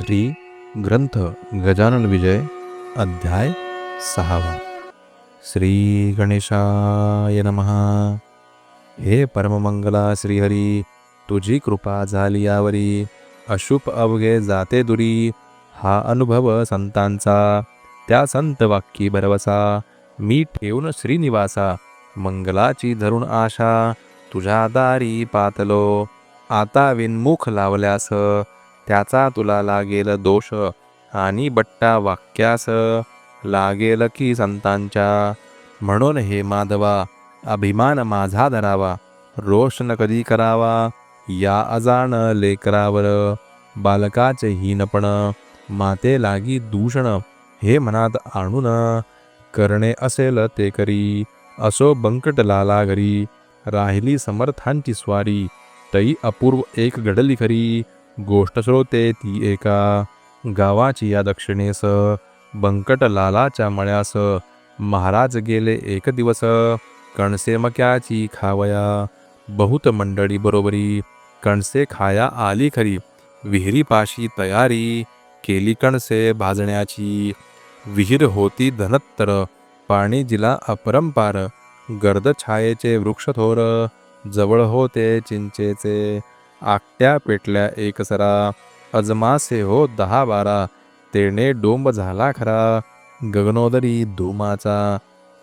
श्री ग्रंथ गजानन विजय अध्याय सहावा. श्री गणेशाय नमः. हे परममंगला श्रीहरी तुझी कृपा झाली यावरी. अशुभ अवघे जाते दुरी. हा अनुभव संतांचा त्या संत वाक्यी भरवसा. मी ठेवून श्रीनिवासा मंगलाची धरून आशा. तुझ्या दारी पातलो आता विनमुख लावल्यास त्याचा तुला लागेल दोष आणि बट्टा वाक्यास लागेल की संतांच्या. म्हणून हे माधवा अभिमान माझा धरावा रोषण कधी करावा या अजाण लेकरावर बालकाचे हीनपण माते लागी दूषण हे मनात आणून करणे असेल ते करी. असो बंकट लाला घरी राहिली समर्थांची स्वारी तई अपूर्व एक घडली खरी. गोष्ट श्रोते ती एका गावाची या दक्षिणेस बंकट लालाच्या मळ्यास महाराज गेले एक दिवस. कणसे मक्याची खावया बहुत मंडळी बरोबरी कणसे खाया आली खरी. विहिरीपाशी तयारी केली कणसे भाजण्याची. विहीर होती धनत्तर पाणी जिला अपरंपार. गर्द छायेचे वृक्ष थोर जवळ होते चिंचेचे. आकट्या पेटल्या एकसरा अजमासे हो दहा बारा. तेने डोंब झाला खरा. गगनोदरी धुमाचा.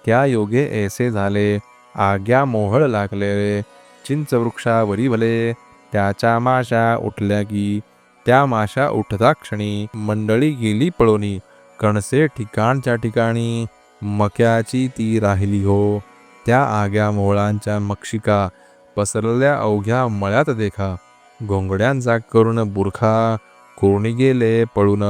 त्या योगे ऐसे झाले. आग्या मोहळ लागले चिंच वृक्षावरी भले. त्याच्या माशा उठल्या की. त्या माशा उठता क्षणी मंडळी गेली पळोनी. कणसे ठिकाणच्या ठिकाणी. मक्याची ती राहिली हो. त्या आग्या मोहळांच्या मक्षिका. पसरल्या अवघ्या मळ्यात देखा. घोंगड्यांचा करून बुरखा कोणी गेले पळून.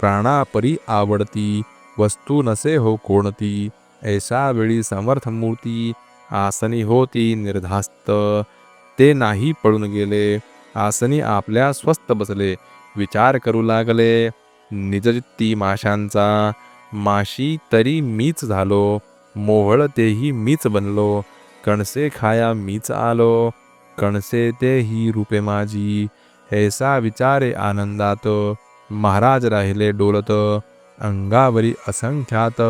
प्राणापरी आवडती वस्तू नसे हो कोणती. ऐसा वेळी समर्थ मूर्ती आसनी होती निर्धास्त. ते नाही पळून गेले आसनी आपल्या स्वस्थ बसले. विचार करू लागले निजचित्ती माशांचा. माशी तरी मीच झालो मोहळ तेही मीच बनलो. कणसे खाया मीच आलो. कणसे ते ही रूपे माझी ऐसा विचारे आनंदात. महाराज राहिले डोलत अंगावरी असंख्यात.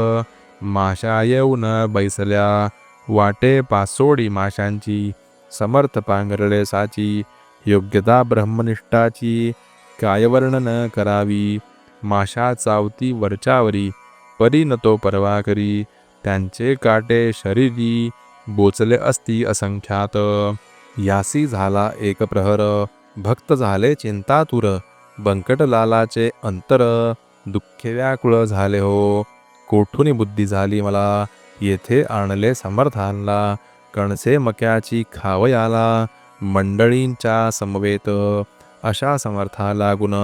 माशा येऊन बैसल्या वाटे पासोडी माशांची समर्थ पांघरळे साची योग्यता ब्रह्मनिष्ठाची काय वर्णन करावी? माशा चावती वरच्यावरी परी न तो परवा करी त्यांचे काटे शरीरी बोचले असती असंख्यात. यासी झाला एक प्रहर भक्त झाले चिंतातुर बंकटलालाचे अंतर दुःखे व्याकुळ झाले हो. कोठून बुद्धी झाली मला येथे आणले समर्थांला कणसे मक्याची खावयाला मंडळींच्या समवेत अशा समर्था लागून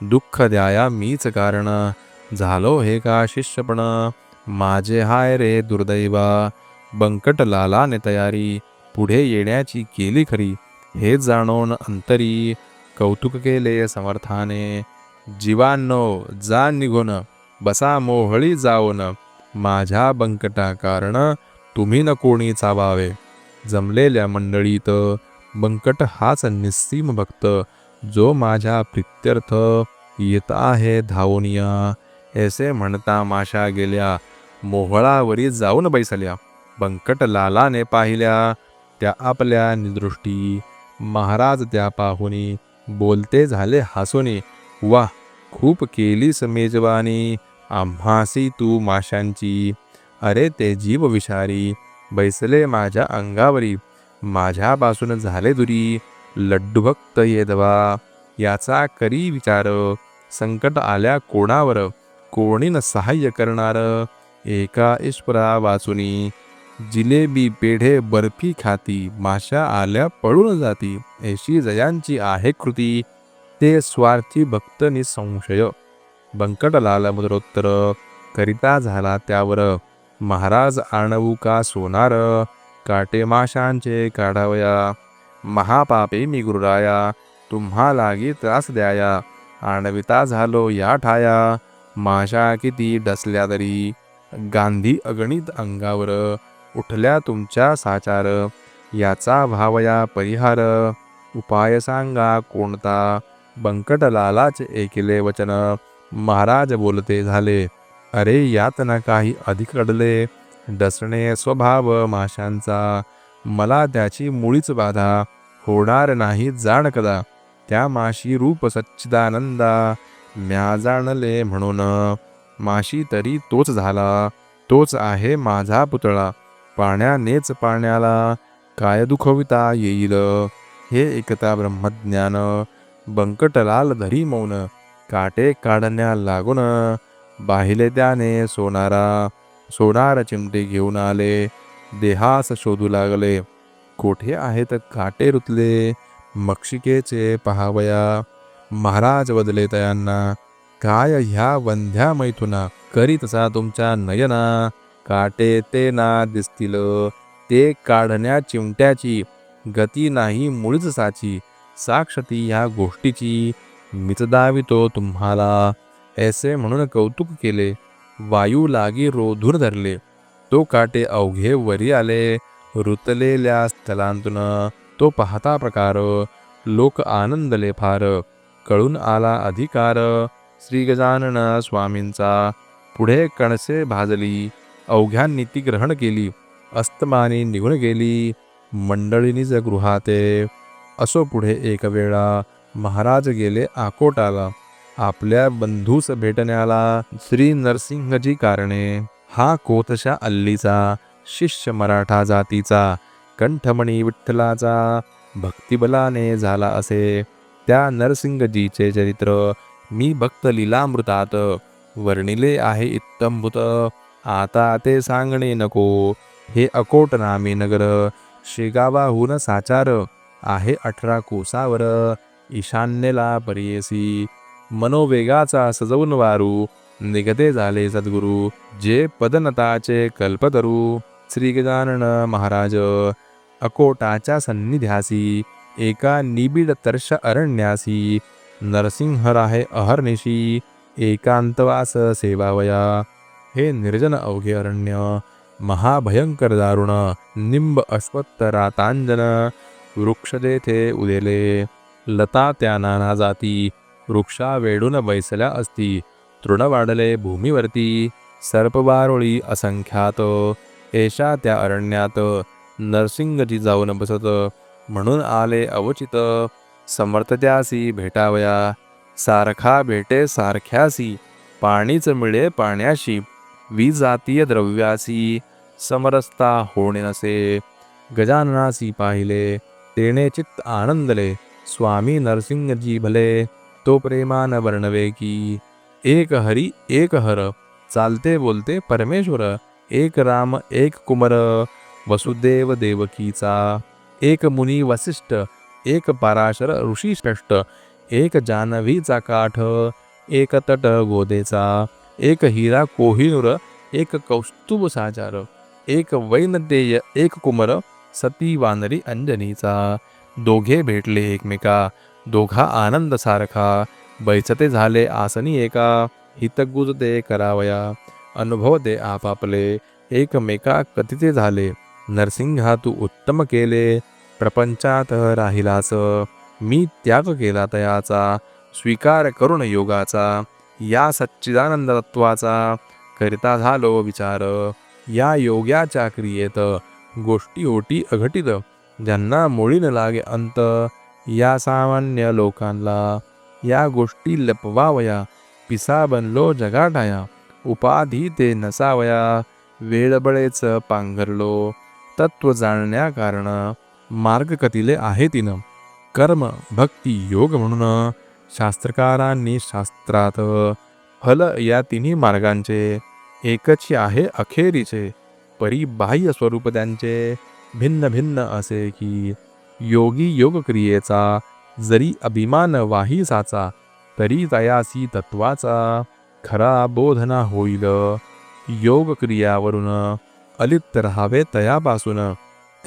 दुःख द्याया मीच कारण झालो हे का शिष्यपण माझे हाय रे दुर्दैवा बंकटलालाने तयारी पुढे येण्याची केली खरी. हे जाणून अंतरी कौतुक केले समर्थाने. जीवांनो जा निघून. बसा मोहळी जाऊन. माझ्या बंकटा कारण तुम्ही न कोणी चावावे. जमलेल्या मंडळीत बंकट हाच निस्सीम भक्त जो माझ्या प्रित्यर्थ येत आहे धावनिया. ऐसे म्हणता माशा गेल्या मोहळावरी जाऊन बैसल्या. बंकट लालाने पाहिल्या त्या आपल्या निदृष्टी. महाराज त्या पाहुनी बोलते झाले हसोनी वा खूप केलीस मेजवानी आम्हासी तू माशांची. अरे ते जीव विषारी बैसले माझ्या अंगावरी. माझ्यापासून झाले दुरी. लड्डूभक्त येदवा याचा करी विचार. संकट आल्या कोणावर? कोणीन सहाय्य करणार? एका ईश्वरा वाचुनी जिलेबी पेढे बर्फी खाती माशा आल्या पळून जाती. ऐशी जयांची आहे कृती ते स्वार्थी भक्त निसंशय. बंकटलाल मुद्रोत्तर करिता झाला त्यावर. महाराज आणवू का सोनार? काटे माशांचे काढावया. महापापे मी गुरुराया तुम्हा लागी त्रास द्याया. आणविता झालो या ठाया. माशा किती डसल्या तरी. गांधी अगणित अंगावर. उठल्या तुमच्या साचार. याचा भावया परिहार. उपाय सांगा कोणता? बंकटलालाच ऐकिले वचन. महाराज बोलते झाले. अरे यात ना काही अधिक अडले डसणे स्वभाव माशांचा. मला त्याची मुळीच बाधा. होणार नाही जाण कदा. त्या माशी रूप सच्चिदानंदा. म्या जाणले म्हणून. माशी तरी तोच झाला. तोच आहे माझा पुतळा. पाण्यानेच पाण्याला काय दुखविता येईल? हे एकता ब्रह्मज्ञान. बंकटलाल धरी मौन काटे काढण्या लागून. बाहिले त्याने सोनारा सोनार चिमटे घेऊन आले. देहास शोधू लागले. कोठे आहेत काटे रुतले? मक्षिकेचे पहावया. महाराज बदले तयांना काय ह्या वंध्या मैथुना? करीतसा तुमच्या नयना. काटे ते ना दिसतील ते काढण्या चिमट्याची गती नाही मुळीच साची. साक्षती ह्या गोष्टीची मितदावितो तुम्हाला ऐसे म्हणून कौतुक केले. वायू लागी रोधून धरले. तो काटे अवघे वरी आले रुतलेल्या स्थलांतून. तो पाहता प्रकार लोक आनंदले फार. कळून आला अधिकार श्री गजानन स्वामींचा. पुढे कणसे भाजली अवघ्यांनी ती ग्रहण केली अस्तमानी निघून गेली मंडळीनीच गृहाते असो पुढे एक वेळा महाराज गेले आकोटाला आपल्या बंधूस भेटण्याला श्री नरसिंहजी कारणे. हा कोतशा अल्लीचा शिष्य मराठा जातीचा कंठमणी विठ्ठलाचा भक्तिबलाने झाला असे. त्या नरसिंगजीचे चरित्र मी भक्त लीलामृतात वर्णिले आहे इत्तंभूत. आता ते सांगणे नको. हे अकोट नामे नगर. शेगावाहून साचार. आहे अठरा कोसावर. ईशान्येला परियसी. मनोवेगाचा सजवून वारू. निगते झाले सद्गुरू. जे पदनताचे कल्पतरू. श्री गजानन महाराज. अकोटाच्या सन्निध्यासी. एका निबिड तर्श अरण्यासी. नरसिंहराहे अहर्निशी. एकांतवास सेवावया. हे निर्जन अवघे अरण्य महाभयंकर दारुण निंब अश्वत्थ रातांजन वृक्ष देथे उदेले लता त्या नाना जाती वृक्षा वेडून बैसल्या असती तृण वाढले भूमीवरती सर्पवारोळी असंख्यात एषा त्या अरण्यात नरसिंगजी जाऊन बसत म्हणून आले अवचित समर्थ त्यासी भेटावया सारखा भेटे सारख्यासी पाणीच मिळे पाण्याशी विजातीय द्रव्यासी समरसता होणे नसे गजाननासी पाहिले तेने चित्त आनंदले स्वामी नरसिंहजी भले तो प्रेमान वर्णवे की एक हरी एक हर चालते बोलते परमेश्वर एक राम एक कुमर वसुदेव देवकीचा एक मुनी वसिष्ठ एक पराशर ऋषी श्रेष्ठ एक जानवीचा काठ एक तट गोदेचा एक हिरा कोहिनूर एक कौस्तुभ साचार एक वैनदेय एक कुमर सती वानरी अंजनीचा. दोघे भेटले एकमेका दोघा आनंद सारखा. बैसते झाले आसनी एका हितगुज ते करावया. अनुभव दे आपापले एकमेका कथिते झाले. नरसिंहा तू उत्तम केले प्रपंचात राहिलास. मी त्याग केला तयाचा स्वीकार करून योगाचा. या सच्चिदानंद तत्वाचा करिता झालो विचार. या योग्याच्या क्रियेत गोष्टी ओटी अघटित ज्यांना मुळी न लागे अंत. या सामान्य लोकांना या गोष्टी लपवावया पिसा बनलो जगाटाया उपाधी ते नसावया वेळबळेच पांघरलो तत्व जाणण्या कारण मार्ग कथिले आहे तिनं. कर्म भक्ती योग म्हणून शास्त्रकारांनी शास्त्रात फल या तिन्ही मार्गांचे एकच आहे अखेरीचे परिबाह्य स्वरूप त्यांचे भिन्न भिन्न असे की योगी योग क्रियेचा जरी अभिमान वाहीसाचा तरी तयासी तत्वाचा खरा बोधना होईल. योग क्रियावरून अलिप्त राहावे तयापासून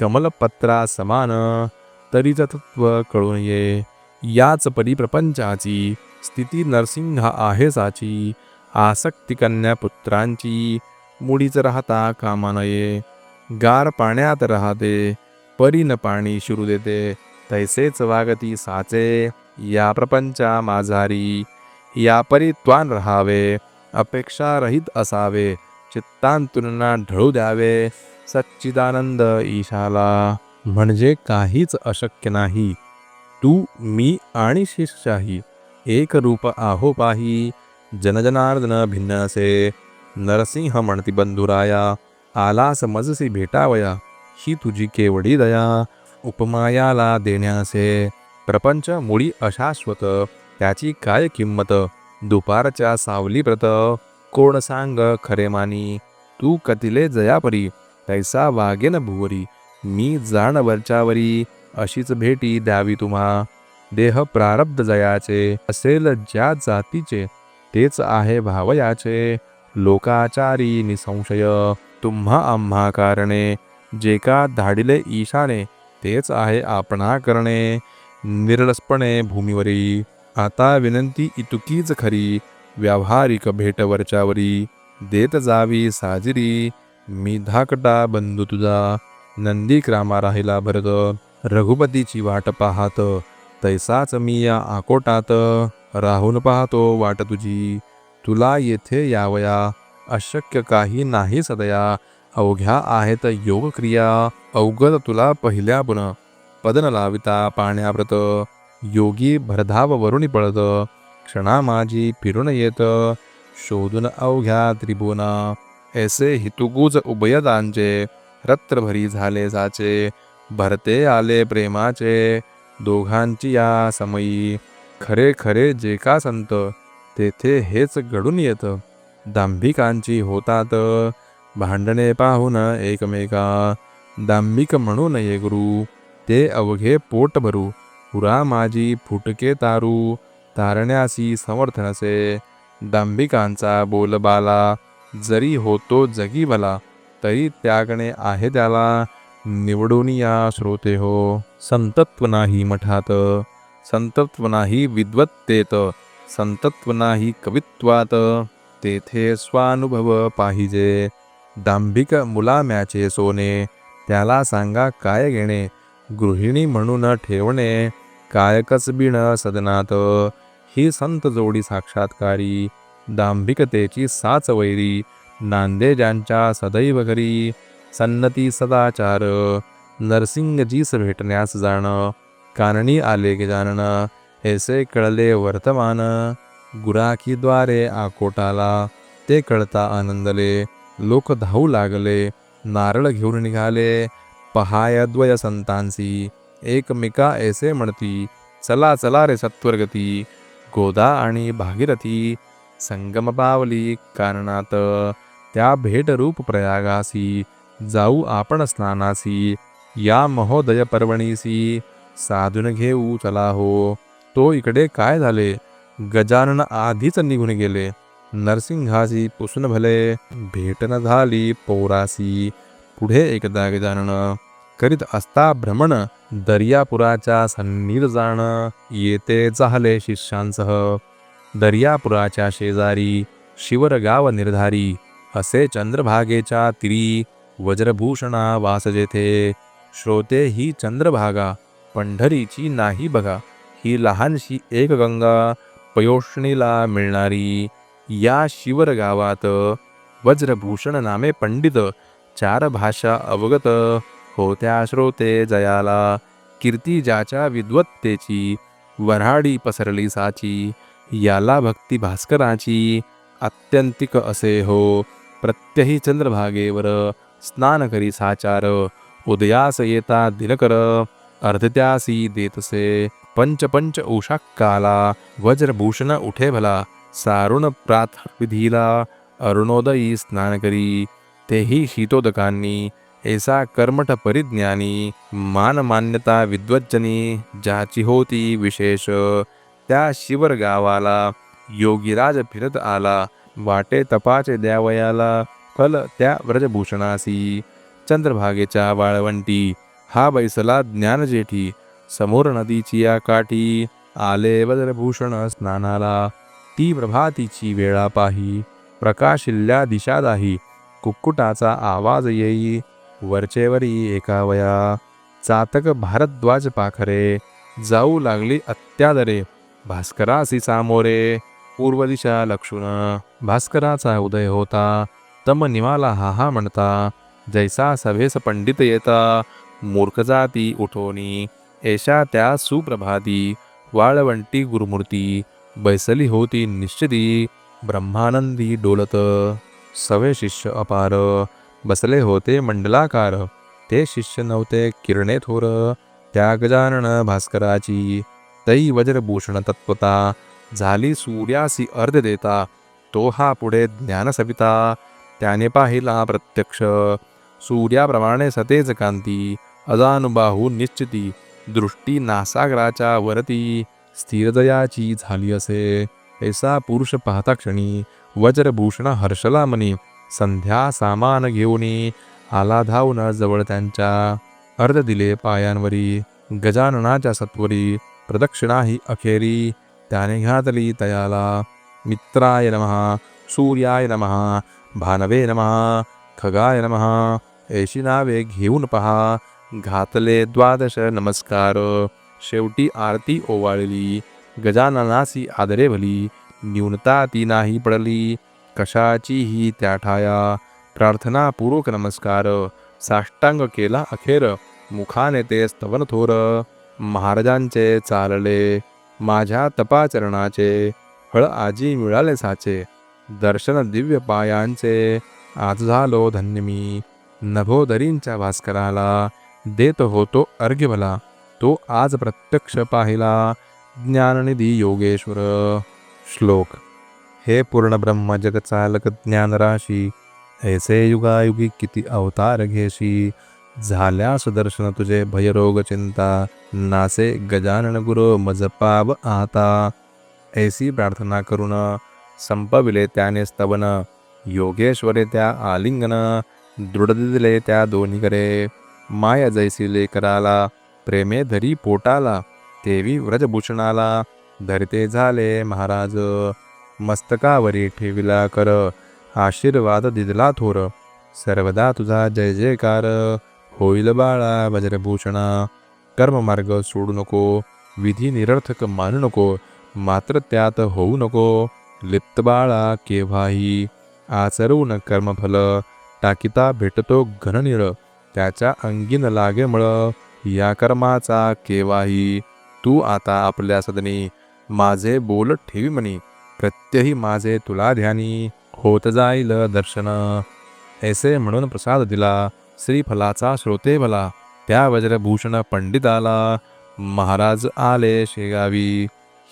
कमलपत्रा समान तरीच तत्व कळून ये. याच परिप्रपंचाची स्थिती नरसिंह आहे साची आसक्ती कन्या पुत्रांची मुडीच राहता कामा नये गार पाण्यात राहते परीन पाणी शिरू देते तैसेच वागती साचे या प्रपंचा माझारी या परित्वान रहावे राहावे अपेक्षा रहित असावे चित्तांतुलना ढळू द्यावे सच्चिदानंद ईशाला. म्हणजे काहीच अशक्य नाही. तू मी आणि शिष्याही एक रूप आहो पाही. जनजनार्दन भिन्न असे नरसिंह म्हणती बंधुराया आलास मजसी भेटावया ही तुझी केवढी दया उपमायाला देण्यासे. प्रपंच मुळी अशाश्वत त्याची काय किंमत? दुपारच्या सावली प्रत कोण सांग खरे मानी? तू कतिले जयापरी तैसा वागेन भुवरी मी जाण वरच्यावरी अशीच भेटी द्यावी तुम्हा. देह प्रारब्ध जयाचे असेल ज्या जातीचे तेच आहे भावयाचे. लोकाचारी निसंशय तुम्हा आम्हा कारणे. जे का धाडिले ईशाने तेच आहे आपणा करणे. निरळसपणे भूमीवरी आता विनंती इतुकीच खरी. व्यावहारिक भेटवरच्यावरी देत जावी साजिरी. मी धाकटा बंधू तुझा नंदीक्रामा राहिला भरत. रघुपतीची वाट पाहत. तैसाच मी या आकोटात. राहून पाहतो वाट तुझी. तुला येथे यावया. अशक्य काही नाही सदया. अवघ्या आहेत योगक्रिया. अवगत तुला पहिल्या पुन. पदन लाविता पाण्याव्रत. योगी भरधाव वरुणी पळत. क्षणा माझी फिरून येत. शोधून अवघ्या त्रिभुवना. ऐसे हितुगुज उभयदांचे रत्रभरी झाले जाचे. भरते आले प्रेमाचे दोघांची या समयी. खरे खरे जे का संत तेथे हेच घडून येत. दांभिकांची होतात भांडणे पाहून एकमेका. दांभिक म्हणून ये गुरु ते अवघे पोट भरू. पुरा माझी फुटके तारू तारण्यासी समर्थ नसे. दांभिकांचा बोलबाला जरी होतो जगी भला तरी त्यागणे आहे त्याला. निवडून या श्रोते हो. संतत्व नाही मठात संतत्व नाही विद्वत्तेत संतत्व नाही कवित्वात. तेथे स्वानुभव पाहिजे. दांभिक मुलाम्याचे सोने त्याला सांगा काय घेणे. गृहिणी म्हणून ठेवणे कायकच बिण सदनात. ही संत जोडी साक्षात्कारी दांभिकतेची साच वैरी. नांदे ज्यांच्या सदैव घरी सन्नती सदाचार। नरसिंगजीस भेटण्यास जाणं कानणी आले गजानन ऐसे कळले वर्तमान। गुराखीद्वारे आकोटाला ते कळता आनंदले लोक धावू लागले नारळ घेऊन निघाले पहायद्वय संतांसी एकमेका ऐसे म्हणती चला चला रे सत्वर्गती गोदा आणि भागीरथी संगम पावली कारणात त्या भेटरूप प्रयागासी जाऊ आपण स्नानासी या महोदय पर्वणीसी साधून घेऊ चला हो. तो इकडे काय झाले? गजानन आधीच निघून गेले. नरसिंहासी पुसून भले भेटन झाली पौरासी. पुढे एकदा गजानन करीत असता भ्रमण दर्यापुराच्या सन्नीर जाण येते चाहले शिष्यांसह. दर्यापुराच्या शेजारी शिवरगाव निर्धारी असे चंद्रभागेच्या तिरी वज्रभूषणा वास जेथे श्रोते ही चंद्रभागा पंढरीची नाही बघा ही लहानशी एक गंगा पयोष्णीला मिळणारी या शिवर गावात वज्रभूषण नामे पंडित चार भाषा अवगत होत्या श्रोते जयाला कीर्ती ज्याच्या विद्वत्तेची वऱ्हाडी पसरली साची याला भक्ती भास्कराची आत्यंतिक असे हो प्रत्यही चंद्रभागेवर स्नान करी साचार उदयास येता दिनकर अर्धत्यासी देतसे पंच पंच उषाकाला वज्रभूषण उठे भला सारुण प्रातविधीला अरुणोदयी स्नान करी तेही शीतोदकांनी ऐसा कर्मठ परिज्ञानी मान मान्यता विद्वज्जनी ज्याची होती विशेष त्या शिवर गावाला योगीराज फिरत आला वाटे तपाचे द्यावयाला फल त्या व्रजभूषणासी चंद्रभागेच्या वाळवंटी हा बैसला ज्ञानजेठी समोर नदीची या काठी आले वज्रभूषण स्नानाला ती प्रभातीची वेळा पाही प्रकाशिल्ल्या दिशादाही कुक्कुटाचा आवाज येई वरचेवरी एकावया चातक भारद्वाज पाखरे जाऊ लागली अत्यादरे भास्करासी सामोरे पूर्व दिशा लक्षून भास्कराचा उदय होता तम निवाला हा हा म्हणता जैसा सभेस पंडित येता मूर्ख जाती उठोनी एशा त्या सुप्रभाती वाळवंटी गुरुमूर्ती बैसली होती निश्चिती ब्रह्मानंदी डोलत सवे शिष्य अपार बसले होते मंडलाकार ते शिष्य नव्हते किरणे थोर त्या गजानन भास्कराची तै वज्रभूषण तत्वता झाली सूर्यासी अर्ध देता तो हा पुढे ज्ञानसविता त्याने पाहिला प्रत्यक्ष. सूर्याप्रमाणे सतेज कांती अजानुबाहू निश्चिती दृष्टी नासागराच्या वरती. स्थिरदयाची झाली असे. ऐसा पुरुष पाहता क्षणी वज्रभूषण हर्षला म्हणे संध्या सामान घेऊन आला धावून जवळ त्यांच्या. अर्ध दिले पायांवरी गजाननाच्या सत्वरी प्रदक्षिणा ही अखेरी. त्याने घातली तयाला. मित्राय नमः सूर्याय नमः भानवे नमः खगाय नमः ऐशी नावे घेऊन पहा घातले द्वादश नमस्कार शेवटी आरती ओवाळली गजाननासी आदरे भली न्यूनता ती नाही पडली कशाचीही त्या ठाया प्रार्थनापूर्वक नमस्कार साष्टांग केला अखेर मुखाने ते स्तवन थोर महाराजांचे चालले माझ्या तपाचरणाचे फळ आजी मिळाले साचे दर्शन दिव्य पायांचे. आज झालो धन्य मी. नभोदरींच्या भास्कराला. देत होतो अर्घ्य भला तो आज प्रत्यक्ष पाहिला. ज्ञाननिधी योगेश्वर. श्लोक. हे पूर्ण ब्रह्म जगचालक ज्ञानराशी. ऐसे युगायुगी किती अवतार घेशी. झाल्यास दर्शन तुझे भयरोग चिंता. नासे गजानन गुरु मज पाव आता. ऐसी प्रार्थना करून संपविले त्याने स्तवन. योगेश्वरे त्या आलिंगन दृढ दिले त्या दोन्हीकडे. माया जैसी लेकराला प्रेमे धरी पोटाला तेवी व्रजभूषणाला. धरते झाले महाराज मस्तकावरी ठेविला कर आशीर्वाद दिदला थोर. सर्वदा तुझा जय जयकार होईल बाळा वज्रभूषणा. कर्ममार्ग सोडू नको विधी निरर्थक मानू नको मात्र त्यात होऊ नको. लिप्त बाळा केव्हाही आचरवून कर्मफल. टाकिता भेटतो घननिळ त्याच्या अंगीन लागे मळ या कर्माचा केव्हाही तू आता आपल्या सदनी माझे बोल ठेवी म्हणी. प्रत्यही माझे तुला ध्यानी. होत जाईल दर्शन. ऐसे म्हणून प्रसाद दिला. श्रीफलाचा श्रोते भला. त्या वज्रभूषण पंडिताला महाराज आले शेगावी.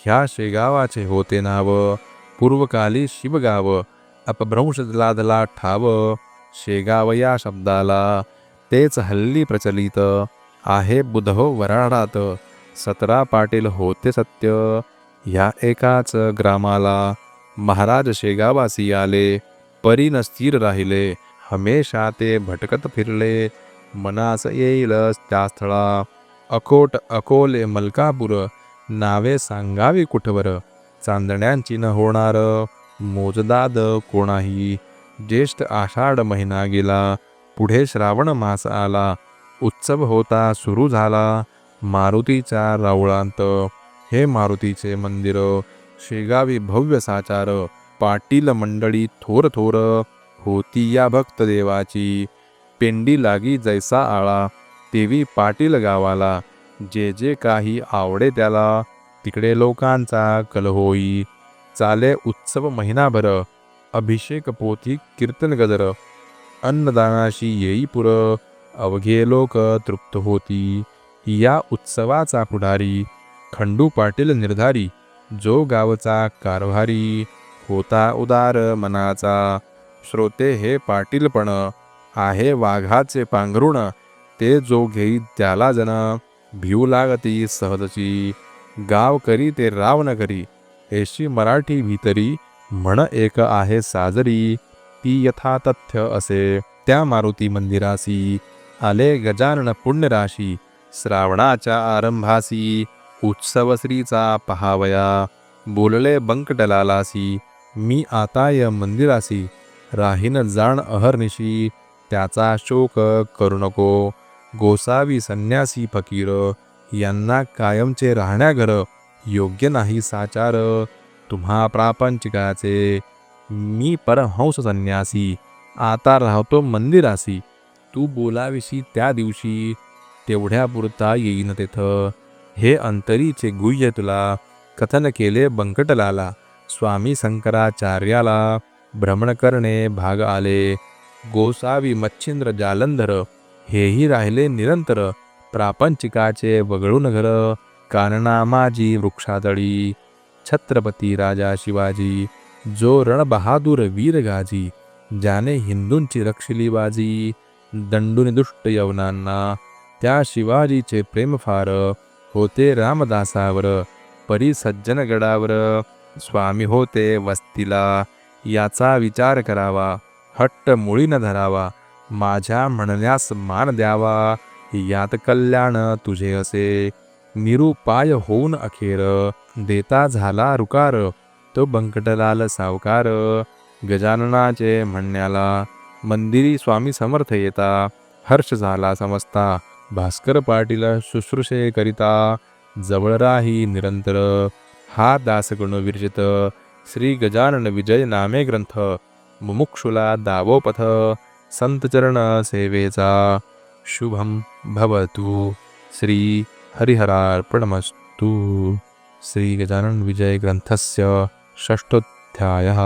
ह्या शेगावाचे होते नाव. पूर्वकाली शिवगाव अपभ्रंश लादला ठाव शेगाव या शब्दाला. तेच हल्ली प्रचलित. आहे बुधव वराडात. सतरा पाटील होते सत्य. ह्या एकाच ग्रामाला. महाराज शेगावासी आले. परी स्थिर राहिले. हमेशा ते भटकत फिरले. मनास येईल त्या स्थळा. अकोट अकोले मलकापूर. नावे सांगावी कुठवर? चांदण्यांची न होणार. मोजदाद कोणाही? ज्येष्ठ आषाढ महिना गेला. पुढे श्रावण मास आला. उत्सव होता सुरू झाला. मारुतीचा रावळांत. हे मारुतीचे मंदिर. शेगावी भव्य साचार. पाटील मंडळी थोर थोर. होती या भक्त देवाची. पेंडी लागी जैसा आळा. तेवी पाटील गावाला. जे जे काही आवडे त्याला. तिकडे लोकांचा कल होई चाले उत्सव महिनाभर अभिषेक पोथी कीर्तन गजर अन्नदानाशी येई पुर अवघे लोक तृप्त होती. या उत्सवाचा पुढारी खंडू पाटील निर्धारी जो गावचा कारभारी होता उदार मनाचा. श्रोते हे पाटीलपण आहे वाघाचे पांघरुण ते जो घेई त्याला जन भिऊ लागती सहजची गाव करी ते राव न करी एशी मराठी भीतरी म्हण एक आहे साजरी ती यथा तथ्य असे. त्या मारुती मंदिरासी आले गजानन पुण्यराशी श्रावणाच्या आरंभासी उत्सव श्रीचा पहावया. बोलले बंकटलालासी मी आता मंदिरासी राहीन जाण अहर्निशी त्याचा शोक करू नको. गोसावी संन्यासी फकीर यांना कायमचे राहण्याघर योग्य नाही साचार. तुम्हा प्रापंचिकाचे मी परहंस संन्यासी आता राहतो मंदिरासी. तू बोलाविशी त्या दिवशी तेवढ्या पुरता येईन तेथ. हे अंतरीचे गुह्य तुला कथन केले बंकटलाला स्वामी शंकराचार्याला भ्रमण करणे भाग आले. गोसावी मच्छिंद्र जालंधर हेही राहिले निरंतर. प्रापंचिकाचे वगळून घर कानना माझी वृक्षातळी छत्रपती राजा शिवाजी जो रणबहादूर वीर गाजी ज्याने हिंदूंची रक्षिली बाजी दंडून दुष्ट यवनांना त्या शिवाजीचे प्रेम फार होते रामदासावर परी सज्जनगडावर स्वामी होते वस्तीला याचा विचार करावा हट्ट मुळी न धरावा माझ्या म्हणण्यास मान द्यावा यात कल्याण तुझे असे. निरुपाय होऊन अखेर देता झाला रुकार तो बंकटलाल सावकार. गजाननाचे म्हणण्याला मंदिरी स्वामी समर्थ येता हर्ष झाला समजता भास्कर पाटील शुश्रूषे करिता जवळ राही निरंतर. हा दासगुण विरचित श्री गजानन विजय नामे ग्रंथ. मुमुक्षुला दावोपथ संतचरण सेवेचा. शुभम भवतु। श्री हरिहरार्पणमस्तु। श्री गजानन विजय ग्रंथस्य षष्ठोध्यायः